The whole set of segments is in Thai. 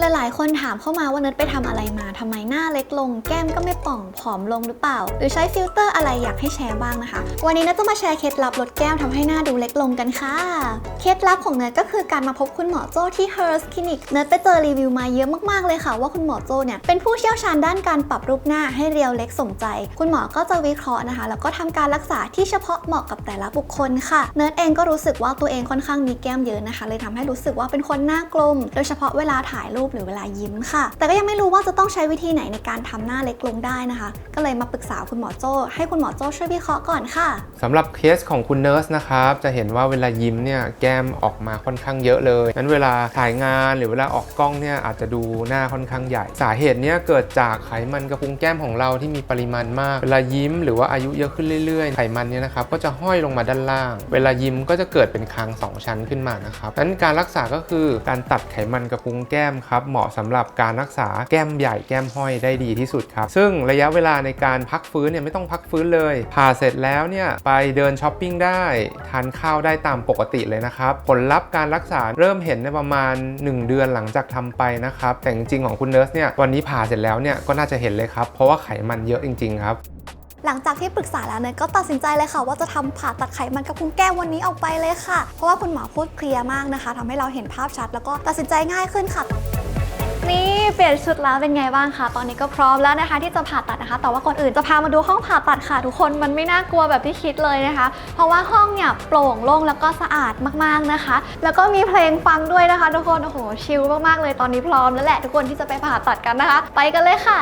หลายๆ คนถามเข้ามาว่าเนิร์ดไปทำอะไรมาทำไมหน้าเล็กลง แก้มก็ไม่ป่องผอมลงหรือเปล่า หรือใช้ฟิลเตอร์อะไรอยากให้แชร์บ้างนะคะ วันนี้เนิร์ดจะมาแชร์เคล็ดลับลดแก้มทำให้หน้าดูเล็กลงกันค่ะ เคล็ดลับของเนิร์ดก็คือการมาพบคุณหมอโจ้ที่ Hers Clinic เนิร์ดไปเจอรีวิวมาเยอะมากๆเลยค่ะ ว่าคุณหมอโจ้เนี่ยเป็นผู้เชี่ยวชาญด้านการปรับรูปหน้าให้เรียวเล็กสมใจ คุณหมอก็จะวิเคราะห์นะคะ แล้วก็ทำการรักษาที่เฉพาะเหมาะกับแต่ละบุคคลค่ะ เนิร์ดเองก็รู้สึกว่าตัวเองค่อนข้างมีแก้มเยอะนะคะ เลยทำให้รู้สึกว่าเป็นคนหน้ากลม โดยเฉพาะเวลาถ่ายรูปหรือเวลายิ้มค่ะ แต่ก็ยังไม่รู้ว่าจะต้องใช้วิธีไหนในการทำหน้าเล็กลงได้นะคะ ก็เลยมาปรึกษาคุณหมอโจ้ให้คุณหมอโจ้ช่วยวิเคราะห์ก่อนค่ะสำหรับเคสของคุณเนิร์สนะครับจะเห็นว่าเวลายิ้มเนี่ยแก้มออกมาค่อนข้างเยอะเลยนั้นเวลาถ่ายงานหรือเวลาออกกล้องเนี่ยอาจจะดูหน้าค่อนข้างใหญ่ สาเหตุเนี้ยเกิดจากไขมันกระพุ้งแก้มของเราที่มีปริมาณมาก เวลายิ้มหรือว่าอายุเยอะขึ้นเรื่อยๆ ไขมันเนี่ยนะครับก็จะห้อยลงมาด้านล่าง เวลายิ้มก็จะเกิดเป็นคางสองชั้นขึ้นมานะครับนั้นการรักษาก็คือการตัดไขมันกระพุ้งแก้มครับเหมาะสำหรับการรักษาแก้มใหญ่แก้มห้อยได้ดีที่สุดครับซึ่งระยะเวลาในการพักฟื้นเนี่ยไม่ต้องพักฟื้นเลยผ่าเสร็จแล้วเนี่ยไปเดินช้อปปิ้งได้ทานข้าวได้ตามปกติเลยนะครับผลลัพธ์การรักษาเริ่มเห็นในประมาณ 1 เดือนหลังจากทำไปนะครับแต่จริงๆของคุณเนิร์สเนี่ยวันนี้ผ่าเสร็จแล้วเนี่ยก็น่าจะเห็นเลยครับเพราะว่าไขมันเยอะจริง ๆ ครับหลังจากที่ปรึกษาแล้วเนี่ยก็ตัดสินใจเลยค่ะ ว่าจะทำผ่าตัดไขมันกระพุ้งแก้มวันนี้ออกไปเลยค่ะ เพราะว่าคุณหมอพูดเคลียร์มากนะคะทำให้เราเห็นภาพชัด แล้วก็ตัดสินใจง่ายขึ้นค่ะ นี่เปลี่ยนชุดแล้วเป็นไงบ้างคะ ตอนนี้ก็พร้อมแล้วนะคะ ที่จะผ่าตัดนะคะ แต่ว่าก่อนอื่นจะพามาดูห้องผ่าตัดค่ะ ทุกคนมันไม่น่ากลัวแบบที่คิดเลยนะคะ เพราะว่าห้องเนี่ยโปร่งโล่งแล้วก็สะอาดมากๆนะคะ แล้วก็มีเพลงฟังด้วยนะคะ ทุกคนโอ้โหชิลมากๆเลยตอนนี้พร้อมแล้วแหละทุกคนที่จะไปผ่าตัดกันนะคะ ไปกันเลยค่ะ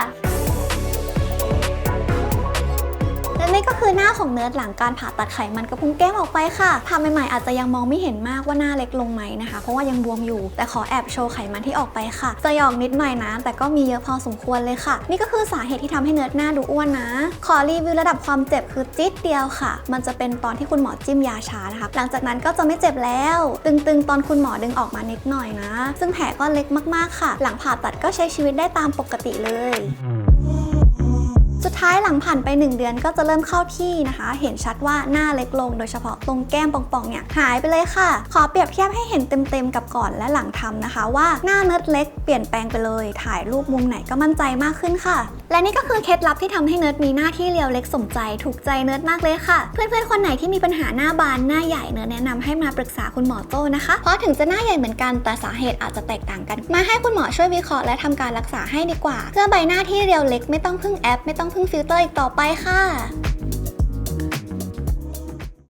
คือหน้าของเนิร์ดหลังการผ่าตัดไขมันกระพุ้งแก้มออกไปค่ะทำใหม่ๆอาจจะยังมองไม่เห็นมากว่าหน้าเล็กลงไหมนะคะ เพราะว่ายังบวมอยู่ แต่ขอแอบโชว์ไขมันที่ออกไปค่ะจะหยอกนิดหน่อยนะ แต่ก็มีเยอะพอสมควรเลยค่ะ นี่ก็คือสาเหตุที่ทำให้เนิร์ดหน้าดูอ้วนนะ ขอรีวิวระดับความเจ็บคือจิ๊ดเดียวค่ะ มันจะเป็นตอนที่คุณหมอจิ้มยาชานะคะ หลังจากนั้นก็จะไม่เจ็บแล้ว ตึงๆ ตอนคุณหมอดึงออกมานิดหน่อยนะ ซึ่งแผลก็เล็กมากๆค่ะ หลังผ่าตัดก็ใช้ชีวิตได้ตามปกติเลย ท้ายหลังผ่านไป 1 เดือนก็จะเริ่มเข้าที่นะคะ เห็นชัดว่าหน้าเล็กลง โดยเฉพาะตรงแก้มป่องๆเนี่ยหายไปเลยค่ะ ขอเปรียบเทียบให้เห็นเต็มๆกับก่อนและหลังทำนะคะ ว่าหน้าเนิร์ดเล็กเปลี่ยนแปลงไปเลย ถ่ายรูปมุมไหนก็มั่นใจมากขึ้นค่ะ และนี่ก็คือเคล็ดลับที่ทำให้เนิร์ดมีหน้าที่เรียวเล็กสมใจถูกใจเนิร์ดมากเลยค่ะ เพื่อนๆคนไหนที่มีปัญหาหน้าบานหน้าใหญ่เนิร์ดแนะนำให้มาปรึกษาคุณหมอโต้นะคะ เพราะถึงจะหน้าใหญ่เหมือนกันแต่สาเหตุอาจจะแตกต่างกัน มาให้คุณหมอช่วยวิเคราะห์และทำการรักษาให้ดีกว่า เพื่อใบหน้าที่เรียวเล็กไม่ต้องพึ่งแอปไม่ต้องพึ่งฟิลเตอร์อีกต่อไปค่ะ